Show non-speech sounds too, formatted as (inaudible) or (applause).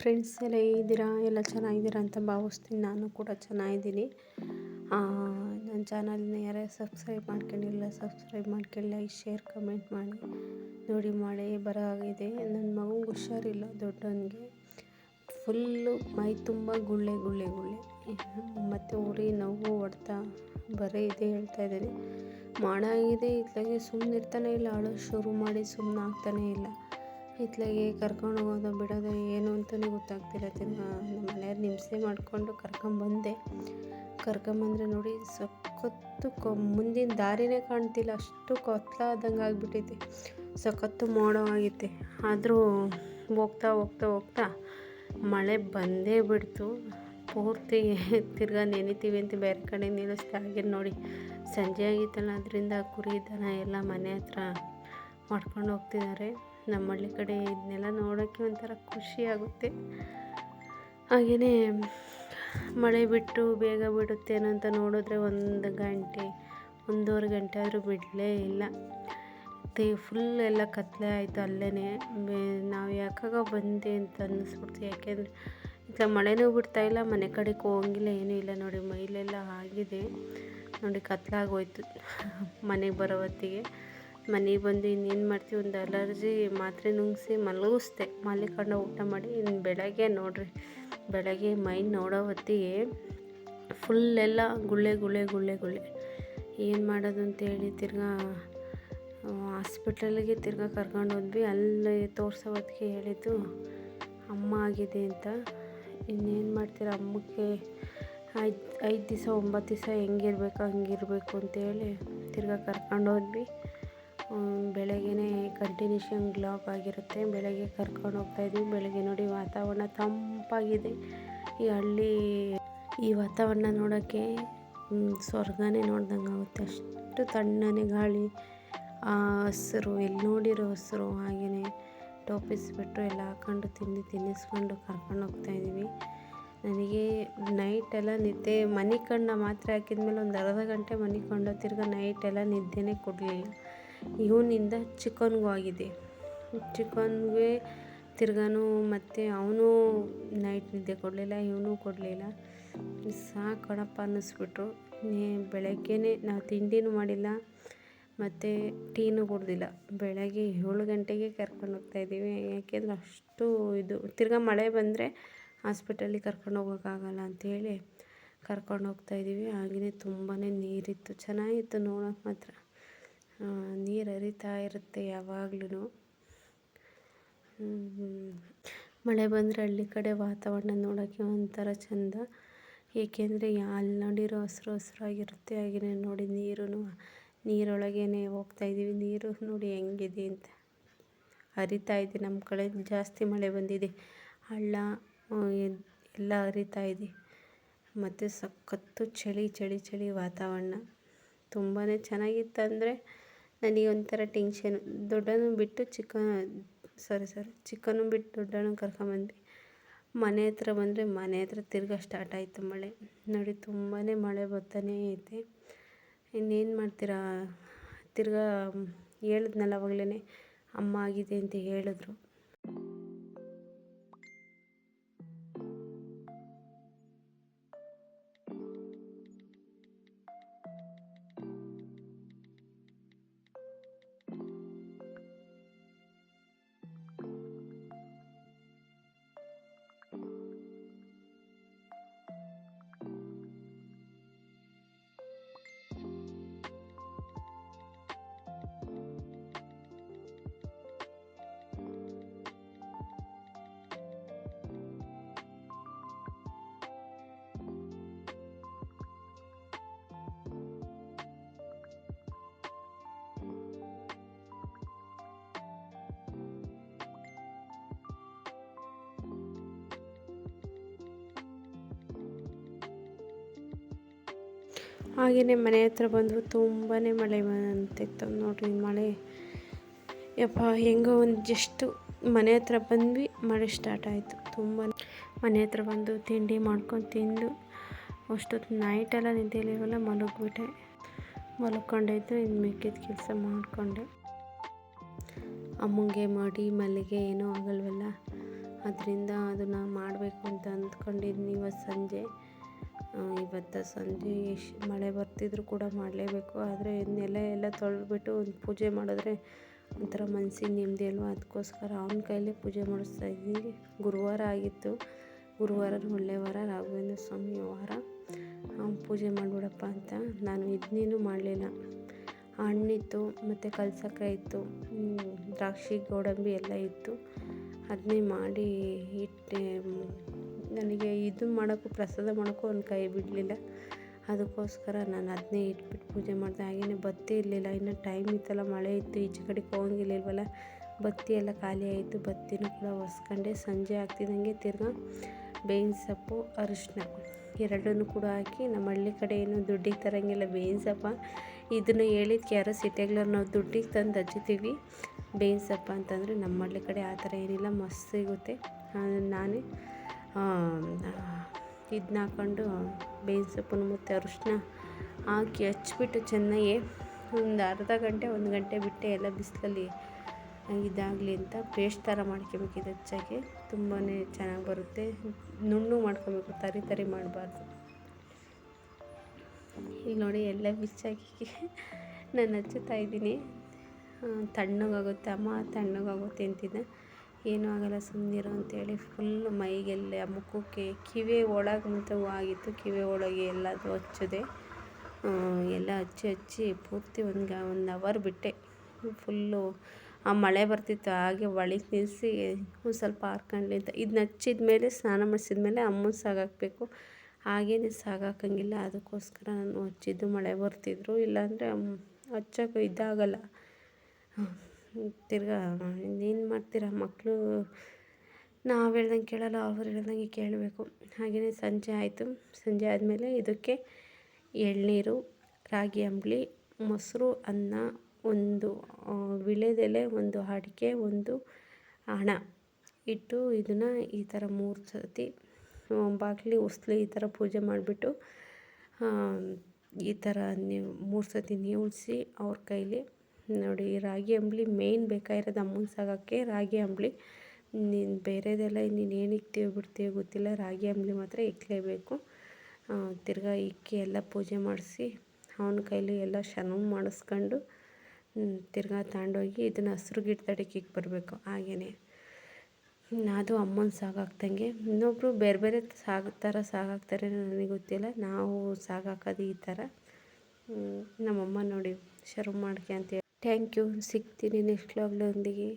Friends ಎಲ್ಲ ಇದ್ದೀರಾ? ಎಲ್ಲ ಚೆನ್ನಾಗಿದ್ದೀರಾ ಅಂತ ಭಾವಿಸ್ತೀನಿ. ನಾನು ಕೂಡ ಚೆನ್ನಾಗಿದ್ದೀನಿ. ನನ್ನ ಚಾನಲ್ನ ಯಾರೇ ಸಬ್ಸ್ಕ್ರೈಬ್ ಮಾಡ್ಕೊಂಡಿಲ್ಲ ಸಬ್ಸ್ಕ್ರೈಬ್ ಮಾಡ್ಕೊಳ್ಳಿ ಲೈಕ್ ಶೇರ್ ಕಮೆಂಟ್ ಮಾಡಿ. ನೋಡಿ, ಮಳೆ ಬರೋ ಆಗಿದೆ ನನ್ನ ಮಗಂಗೆ ಹುಷಾರಿಲ್ಲ, ದೊಡ್ಡವನಿಗೆ. ಫುಲ್ಲು ಮೈ ತುಂಬ ಗುಳ್ಳೆ ಗುಳ್ಳೆ ಗುಳ್ಳೆ. ಮತ್ತು ಉರಿ ನೋವು, ಹೊಡ್ತಾ, ಬರೀ ಇದೆ ಹೇಳ್ತಾ ಇದ್ದೀನಿ. ಮಾಡಾಗಿದೆ ಇತ್ಲಾಗೆ ಸುಮ್ಮನೆ ಇರ್ತಾನೆ ಇಲ್ಲ. ಅಳೋ ಶುರು ಮಾಡಿ ಸುಮ್ಮನೆ ಆಗ್ತಾನೇ ಇಲ್ಲ. ಇತ್ಲಾಗೆ ಕರ್ಕೊಂಡು ಹೋಗೋದು ಬಿಡೋದು ಏನು ಅಂತಲೂ ಗೊತ್ತಾಗ್ತಿಲ್ಲ. ತಿರ್ಗಾ ನಮ್ಮ ಮನೆಯವ್ರು ಹಿಂಸೆ ಮಾಡಿಕೊಂಡು ಕರ್ಕೊಂಬಂದೆ ಕರ್ಕೊಂಬಂದ್ರೆ ನೋಡಿ ಸಖತ್ತು ಕೊ, ಮುಂದಿನ ದಾರಿನೇ ಕಾಣ್ತಿಲ್ಲ. ಅಷ್ಟು ಕೊತ್ತಲಾದಂಗೆ ಆಗಿಬಿಟ್ಟೈತೆ. ಸಖತ್ತು ಮೋಡ ಆಗೈತೆ ಆದರೂ ಹೋಗ್ತಾ ಹೋಗ್ತಾ ಹೋಗ್ತಾ ಮಳೆ ಬಂದೇ ಬಿಡ್ತು. ಪೂರ್ತಿ ತಿರ್ಗಾ ನೆನಿತೀವಿ ಅಂತ ಬೇರೆ ಕಡೆ ನಿಲ್ಲಿಸ್ತಾ ಹಾಗೆ ನೋಡಿ, ಸಂಜೆ ಆಗಿತ್ತಲ್ಲ, ಅದರಿಂದ ಕುರಿ ದನ ಎಲ್ಲ ಮನೆ ಹತ್ರ ಮಾಡ್ಕೊಂಡು ಹೋಗ್ತಿದ್ದಾರೆ. ನಮ್ಮ ಹಳ್ಳಿ ಕಡೆ ಇದನ್ನೆಲ್ಲ ನೋಡೋಕ್ಕೆ ಒಂಥರ ಖುಷಿ ಆಗುತ್ತೆ. ಹಾಗೆಯೇ ಮಳೆ ಬಿಟ್ಟು ಬೇಗ ಬಿಡುತ್ತೇನೋ ಅಂತ ನೋಡಿದ್ರೆ ಒಂದು ಗಂಟೆ, ಒಂದೂವರೆ ಗಂಟೆ ಆದರೂ ಬಿಡಲೇ ಇಲ್ಲ. ತಿ ಫುಲ್ ಎಲ್ಲ ಕತ್ತಲೆ ಆಯಿತು ಅಲ್ಲೇ ನಾವು ಯಾಕಾಗ ಬಂದೆ ಅಂತ ಅನ್ನಿಸ್ಬಿಡ್ತು. ಯಾಕೆಂದರೆ ಈಗ ಮಳೆನೂ ಬಿಡ್ತಾಯಿಲ್ಲ ಮನೆ ಕಡೆಗೆ ಹೋಗಂಗಿಲ್ಲ, ಏನೂ ಇಲ್ಲ. ನೋಡಿ, ಮೈಲೆಲ್ಲ ಆಗಿದೆ. ನೋಡಿ ಕತ್ಲಾಗೋಯ್ತು ಮನೆಗೆ ಬರೋ ಹೊತ್ತಿಗೆ. ಮನೆಗೆ ಬಂದು ಇನ್ನೇನು ಮಾಡ್ತೀವಿ ಒಂದು ಅಲರ್ಜಿ ಮಾತ್ರೆ ನುಂಗಿಸಿ ಮಲಗಿಸ್ದೆ. ಮಲಿಕೊಂಡು ಊಟ ಮಾಡಿ ಇನ್ನು ಬೆಳಗ್ಗೆ ನೋಡ್ರಿ. ಬೆಳಗ್ಗೆ ಮೈ ನೋಡೋ ಹೊತ್ತಿಗೆ ಫುಲ್ಲೆಲ್ಲ ಗುಳ್ಳೆ ಗುಳ್ಳೆ ಗುಳ್ಳೆ ಗುಳ್ಳೆ. ಏನು ಮಾಡೋದು ಅಂತೇಳಿ ತಿರ್ಗಾ ಹಾಸ್ಪಿಟಲ್ಗೆ ತಿರ್ಗಾ ಕರ್ಕೊಂಡು ಹೋದ್ವಿ. ಅಲ್ಲಿ ತೋರಿಸೋ ಹೊತ್ತಿಗೆ ಹೇಳಿದ್ದು, ಅಮ್ಮ ಆಗಿದೆ ಅಂತ. ಇನ್ನೇನು ಮಾಡ್ತೀರ? ಅಮ್ಮಕ್ಕೆ ಐದು ಐದು ದಿವಸ, ಒಂಬತ್ತು ದಿವಸ ಹೆಂಗಿರ್ಬೇಕು, ಹಂಗಿರ್ಬೇಕು ಅಂತೇಳಿ ತಿರ್ಗಾ ಕರ್ಕೊಂಡು ಹೋದ್ವಿ. ಬೆಳಗ್ಗೆನೇ ಕಂಟಿನ್ಯೂಷನ್ ಗ್ಲಾಕ್ ಆಗಿರುತ್ತೆ. ಬೆಳಗ್ಗೆ ಕರ್ಕೊಂಡು ಹೋಗ್ತಾಯಿದ್ವಿ ಬೆಳಗ್ಗೆ ನೋಡಿ ವಾತಾವರಣ ತಂಪಾಗಿದೆ. ಈ ಹಳ್ಳಿ, ಈ ವಾತಾವರಣ ನೋಡೋಕ್ಕೆ ಸ್ವರ್ಗನೇ ನೋಡ್ದಂಗೆ ಆಗುತ್ತೆ. ಅಷ್ಟು ತಣ್ಣನೆ ಗಾಳಿ. ಆ ಹಸಿರು, ಎಲ್ಲಿ ನೋಡಿರೋ ಹಸಿರು ಹಾಗೆಯೇ ಟೋಪಿಸ್ಬಿಟ್ಟು ಎಲ್ಲ ಹಾಕ್ಕೊಂಡು ತಿಂದು ತಿನ್ನಿಸ್ಕೊಂಡು ಕರ್ಕೊಂಡು ಹೋಗ್ತಾಯಿದ್ವಿ ನನಗೆ ನೈಟೆಲ್ಲ ನಿದ್ದೆ ಮನಿಕಂಡ ಮಾತ್ರೆ ಹಾಕಿದ್ಮೇಲೆ ಒಂದು ಅರ್ಧ ಗಂಟೆ ಮನಿಕೊಂಡು ನೈಟ್ ನೈಟೆಲ್ಲ ನಿದ್ದೆನೇ ಕೊಡಲಿಲ್ಲ. ಇವನಿಂದ ಚಿಕನ್ಗೂ ಆಗಿದೆ. ಚಿಕನ್ಗೆ ತಿರ್ಗಾನು ಮತ್ತು ಅವನು ನೈಟ್ ನಿದ್ದೆ ಕೊಡಲಿಲ್ಲ, ಇವನು ಕೊಡಲಿಲ್ಲ. ಸಾಕಣಪ್ಪ ಕಣಪ್ಪ ಅನ್ನಿಸ್ಬಿಟ್ರು. ಬೆಳಗ್ಗೆನೇ ನಾವು ತಿಂಡಿನೂ ಮಾಡಿಲ್ಲ, ಮತ್ತು ಟೀನು ಕುಡ್ದಿಲ್ಲ. ಬೆಳಗ್ಗೆ ಏಳು ಗಂಟೆಗೆ ಕರ್ಕೊಂಡು ಹೋಗ್ತಾಯಿದ್ದೀವಿ ಯಾಕೆಂದ್ರೆ ಅಷ್ಟು ಇದು, ತಿರ್ಗಾ ಮಳೆ ಬಂದರೆ ಹಾಸ್ಪಿಟಲಿಗೆ ಕರ್ಕೊಂಡು ಹೋಗೋಕ್ಕಾಗಲ್ಲ ಅಂಥೇಳಿ ಕರ್ಕೊಂಡು ಹೋಗ್ತಾಯಿದ್ದೀವಿ ಹಾಗೆಯೇ ತುಂಬಾ ನೀರಿತ್ತು. ಚೆನ್ನಾಗಿತ್ತು ನೋಡೋಕೆ ಮಾತ್ರ. ನೀರು ಹರಿತಾ ಇರುತ್ತೆ ಯಾವಾಗ್ಲೂ ಮಳೆ ಬಂದರೆ ಹಳ್ಳಿ ಕಡೆ ವಾತಾವರಣ ನೋಡೋಕ್ಕೆ ಒಂಥರ ಚೆಂದ. ಏಕೆಂದರೆ ಅಲ್ಲಿ ನೋಡಿರೋ ಹಸ್ರು ಹಸ್ರಾಗಿರುತ್ತೆ. ಹಾಗೆಯೇ ನೋಡಿ ನೀರು ನೀರೊಳಗೇ ಹೋಗ್ತಾಯಿದ್ದೀವಿ ನೀರು ನೋಡಿ ಹೆಂಗಿದೆ ಅಂತ. ಹರಿತಾ ಇದೆ. ನಮ್ಮ ಕಡೆ ಜಾಸ್ತಿ ಮಳೆ ಬಂದಿದೆ. ಹಳ್ಳ ಎಲ್ಲ ಹರಿತಾ ಇದೆ. ಮತ್ತು ಸಖತ್ತು ಚಳಿ ಚಳಿ ಚಳಿ ವಾತಾವರಣ. ತುಂಬಾ ಚೆನ್ನಾಗಿತ್ತಂದರೆ ನನಗೆ ಒಂಥರ ಟೆನ್ಷನು ದೊಡ್ಡನು ಬಿಟ್ಟು ಚಿಕ್ಕ ಸಾರಿ ಸಾರಿ ಚಿಕ್ಕನು ಬಿಟ್ಟು ದೊಡ್ಡವನು ಕರ್ಕೊಂಬಂದ್ವಿ. ಮನೆ ಹತ್ರ ಬಂದರೆ ಮನೆ ಹತ್ರ ತಿರ್ಗಾ ಸ್ಟಾರ್ಟ್ ಆಯಿತು ಮಳೆ. ನೋಡಿ ತುಂಬಾ ಮಳೆ ಬರ್ತಾನೇ ಐತೆ. ಇನ್ನೇನು ಮಾಡ್ತೀರಾ? ತಿರ್ಗಾ, ಹೇಳಿದ್ನಲ್ಲ ಅವಾಗಲೇ ಅಮ್ಮ ಆಗಿದೆ ಅಂತ ಹೇಳಿದ್ರು. ಹಾಗೆಯೇ ಮನೆ ಹತ್ರ ಬಂದು ತುಂಬಾ ಮಳೆ ಬಂತಿತ್ತು. ನೋಡಿರಿ ಮಳೆ. ಯಪ್ಪ, ಹೆಂಗೋ ಒಂದು ಜಸ್ಟು ಮನೆ ಹತ್ರ ಬಂದ್ವಿ, ಮಳೆ ಸ್ಟಾರ್ಟ್ ಆಯಿತು. ತುಂಬ ಮನೆ ಹತ್ರ ಬಂದು ತಿಂಡಿ ಮಾಡ್ಕೊಂಡು ತಿಂದು, ಅಷ್ಟೊತ್ತು ನೈಟೆಲ್ಲ ನಿದ್ದೆಲಿವಲ್ಲ ಮಲಗಿಬಿಟ್ಟೆ. ಮಲ್ಕೊಂಡಿದ್ದು ಇನ್ನು ಮಿಕ್ಕಿದ ಕೆಲಸ ಮಾಡಿಕೊಂಡೆ. ಅಮ್ಮಂಗೆ ಮಾಡಿ, ಮಲ್ಲಿಗೆ ಏನೂ ಆಗಲ್ವಲ್ಲ. ಅದರಿಂದ ಅದನ್ನು ಮಾಡಬೇಕು ಅಂತ ಅಂದ್ಕೊಂಡಿದ್ದೀನಿ ಇವತ್ತು ಸಂಜೆ. ಇವತ್ತು ಸಂಜೆ ಎಷ್ಟು ಮಳೆ ಬರ್ತಿದ್ರು ಕೂಡ ಮಾಡಲೇಬೇಕು. ಆದರೆ ನೆಲ ಎಲ್ಲ ತೊಳೆದ್ಬಿಟ್ಟು ಒಂದು ಪೂಜೆ ಮಾಡಿದ್ರೆ ಒಂಥರ ಮನ್ಸಿಗೆ ನೆಮ್ಮದಿ ಅಲ್ವಾ? ಅದಕ್ಕೋಸ್ಕರ ಅವನ ಕೈಲೇ ಪೂಜೆ ಮಾಡಿಸ್ತಾ ಇದ್ದೀನಿ. ಗುರುವಾರ ಆಗಿತ್ತು. ಗುರುವಾರ ಒಳ್ಳೆ ವಾರ, ರಾಘವೇಂದ್ರ ಸ್ವಾಮಿ ವಾರ. ಪೂಜೆ ಮಾಡಿಬಿಡಪ್ಪ ಅಂತ. ನಾನು ಇದನ್ನೇನು ಮಾಡಲಿಲ್ಲ. ಹಣ್ಣಿತ್ತು, ಮತ್ತು ಕಲ್ಸಕ್ಕೆ ಇತ್ತು. ದ್ರಾಕ್ಷಿ, ಗೋಡಂಬಿ ಎಲ್ಲ ಇತ್ತು. ಅದನ್ನೇ ಮಾಡಿ ಇಟ್ಟೆ. ನನಗೆ ಇದು ಮಾಡೋಕ್ಕೂ ಪ್ರಸಾದ ಮಾಡೋಕ್ಕೂ ಒಂದು ಕೈ ಬಿಡಲಿಲ್ಲ. ಅದಕ್ಕೋಸ್ಕರ ನಾನು ಅದನ್ನೇ ಇಟ್ಬಿಟ್ಟು ಪೂಜೆ ಮಾಡಿದೆ. ಹಾಗೆಯೇ ಬತ್ತಿ ಇರಲಿಲ್ಲ. ಇನ್ನು ಟೈಮ್ ಇತ್ತಲ್ಲ, ಮಳೆ ಇತ್ತು, ಈಚೆ ಕಡೆಗೆ ಹೋಗಂಗಿಲ್ಲವಲ್ಲ ಬತ್ತಿ ಎಲ್ಲ ಖಾಲಿ ಆಯಿತು. ಬತ್ತಿನೂ ಕೂಡ ಒರೆಸ್ಕೊಂಡೆ ಸಂಜೆ ಆಗ್ತಿದ್ದಂಗೆ ತಿರ್ಗಾ ಬೇವಿನ ಸೊಪ್ಪು ಅರಿಶಿನ ಎರಡನ್ನೂ ಕೂಡ ಹಾಕಿ ನಮ್ಮ ಹಳ್ಳಿ ಕಡೆ ಏನು ದುಡ್ಡಿಗೆ ತರೋಂಗಿಲ್ಲ. ಬೇವಿನ ಸೊಪ್ಪ ಇದನ್ನು ಹೇಳಿದ್ಕೆ ಯಾರೋ ಸಿಟಿಯಾಗ್ಲವ್ರು ನಾವು ದುಡ್ಡಿಗೆ ತಂದು ಹಚ್ಚುತ್ತೀವಿ. ಬೇವಿನ ಸೊಪ್ಪ ಅಂತಂದರೆ ನಮ್ಮ ಹಳ್ಳಿ ಕಡೆ ಆ ಥರ ಏನಿಲ್ಲ. ಮಸ್ತ್ ಸಿಗುತ್ತೆ. ನಾನೇ ಇದನ್ನ ಹಾಕ್ಕೊಂಡು ಬೇವಿನ ಸೊಪ್ಪನ್ನು ಮತ್ತು ಅರಿಶಿನ ಹಾಕಿ ಹಚ್ಬಿಟ್ಟು ಚೆನ್ನಾಗಿ ಒಂದು ಅರ್ಧ ಗಂಟೆ, ಒಂದು ಗಂಟೆ ಬಿಟ್ಟೆ ಎಲ್ಲ ಬಿಸಿಲಲ್ಲಿ ಇದಾಗಲಿ ಅಂತ ಪೇಸ್ಟ್ ಥರ ಮಾಡ್ಕೋಬೇಕು ಇದು ಹೆಚ್ಚಾಗಿ. ತುಂಬಾ ಚೆನ್ನಾಗಿ ಬರುತ್ತೆ. ನುಣ್ಣು ಮಾಡ್ಕೊಬೇಕು, ತರಿ ತರಿ ಮಾಡಬಾರ್ದು. ಈಗ ನೋಡಿ ಎಲ್ಲ ಬಿಸಾಕಿ (laughs) ನಾನು ಹಚ್ಚುತ್ತಾ ಇದ್ದೀನಿ. ತಣ್ಣಗಾಗುತ್ತೆ, ಅಮ್ಮ ತಣ್ಣಗಾಗುತ್ತೆ ಅಂತಿದ್ದೆ. ಏನೂ ಆಗಲ್ಲ ಸುಮ್ಮನಿರು ಅಂತೇಳಿ ಫುಲ್ ಮೈಗೆಲ್ಲ ಮುಖಕ್ಕೆ ಕಿವಿ ಒಳಗೆ ಆಗಿತ್ತು. ಕಿವಿ ಒಳಗೆ ಎಲ್ಲದು ಹಚ್ಚಿದೆ. ಎಲ್ಲ ಹಚ್ಚಿ ಹಚ್ಚಿ ಪೂರ್ತಿ ಒಂದು ಒಂದು ಅವರ್ ಬಿಟ್ಟೆ. ಫುಲ್ಲು ಆ ಮಳೆ ಬರ್ತಿತ್ತು, ಹಾಗೆ ಒಳಗೆ ನಿಲ್ಲಿಸಿ ಒಂದು ಸ್ವಲ್ಪ ಹಾರ್ಕೊಂಡ್ಲಿ ಅಂತ. ಇದನ್ನ ಹಚ್ಚಿದ ಮೇಲೆ, ಸ್ನಾನ ಮಾಡಿಸಿದ ಮೇಲೆ ಅಮ್ಮನ ಸಾಗಾಕಬೇಕು ಹಾಗೇನೆ ಸಾಗಾಕಂಗಿಲ್ಲ ಅದಕ್ಕೋಸ್ಕರ ನಾನು ಹಚ್ಚಿದ್ದು ಮಳೆ ಬರ್ತಿದ್ರು. ಇಲ್ಲಾಂದರೆ ಹಚ್ಚೋಕೆ ಇದಾಗಲ್ಲ. ತಿರ್ಗಾ ಇನ್ನೇನು ಮಾಡ್ತೀರಾ ಮಕ್ಕಳು? ನಾವು ಹೇಳ್ದಂಗೆ ಕೇಳಲ್ಲ, ಅವ್ರು ಹೇಳ್ದಂಗೆ ಕೇಳಬೇಕು. ಹಾಗೆಯೇ ಸಂಜೆ ಆಯಿತು. ಸಂಜೆ ಆದಮೇಲೆ ಇದಕ್ಕೆ ಎಳನೀರು, ರಾಗಿ ಅಂಬಲಿ, ಮೊಸರು, ಅನ್ನ, ಒಂದು ವಿಳೆದೆಲೆ, ಒಂದು ಅಡಿಕೆ, ಒಂದು ಹಣ ಇಟ್ಟು ಇದನ್ನು ಈ ಥರ ಮೂರು ಸರ್ತಿ ಬಾಗಿಲಿ ಉಸ್ಲಿ ಈ ಥರ ಪೂಜೆ ಮಾಡಿಬಿಟ್ಟು ಈ ಥರ ನೀವು ಮೂರು ಸರ್ತಿ ನೀವುಳಿಸಿ ಅವ್ರ ಕೈಲಿ ನೋಡಿ, ರಾಗಿ ಅಂಬಲಿ ಮೇಯ್ನ್ ಬೇಕಾಗಿರೋದು ಅಮ್ಮನ ಸಾಗಕ್ಕೆ. ರಾಗಿ ಅಂಬಲಿ, ನೀನು ಬೇರೆದೆಲ್ಲ ನೀನು ಏನು ಇಕ್ತೀವಿ ಬಿಡ್ತೀಯೋ ಗೊತ್ತಿಲ್ಲ. ರಾಗಿ ಅಂಬಲಿ ಮಾತ್ರ ಇಕ್ಕಲೇಬೇಕು ತಿರ್ಗಾ ಇಕ್ಕಿ ಎಲ್ಲ ಪೂಜೆ ಮಾಡಿಸಿ, ಅವನ ಕೈಲಿ ಎಲ್ಲ ಶನ ಮಾಡಿಸ್ಕೊಂಡು ತಿರ್ಗಾ ತಗೊಂಡೋಗಿ ಇದನ್ನು ಹಸ್ರು ಗಿಡದಡಿಗೆ ಇಕ್ಕಿ ಬರಬೇಕು ಹಾಗೆಯೇ ಅದು ಅಮ್ಮನ ಸಾಗಾಕ್ದಂಗೆ. ಇನ್ನೊಬ್ಬರು ಬೇರೆ ಬೇರೆ ಸಾಗ, ಥರ ಸಾಗಾಕ್ತಾರೆ ನನಗೆ ಗೊತ್ತಿಲ್ಲ. ನಾವು ಸಾಗಾಕೋದು ಈ ಥರ. ನಮ್ಮಮ್ಮ ನೋಡಿ, ಶರ್ಮ್ ಮಾಡ್ಕೆ ಅಂತೇಳಿ ಥ್ಯಾಂಕ್ ಯು. ಸಿಗ್ತೀನಿ ನೆಕ್ಸ್ಟ್ ವ್ಲಾಗ್ನೊಂದಿಗೆ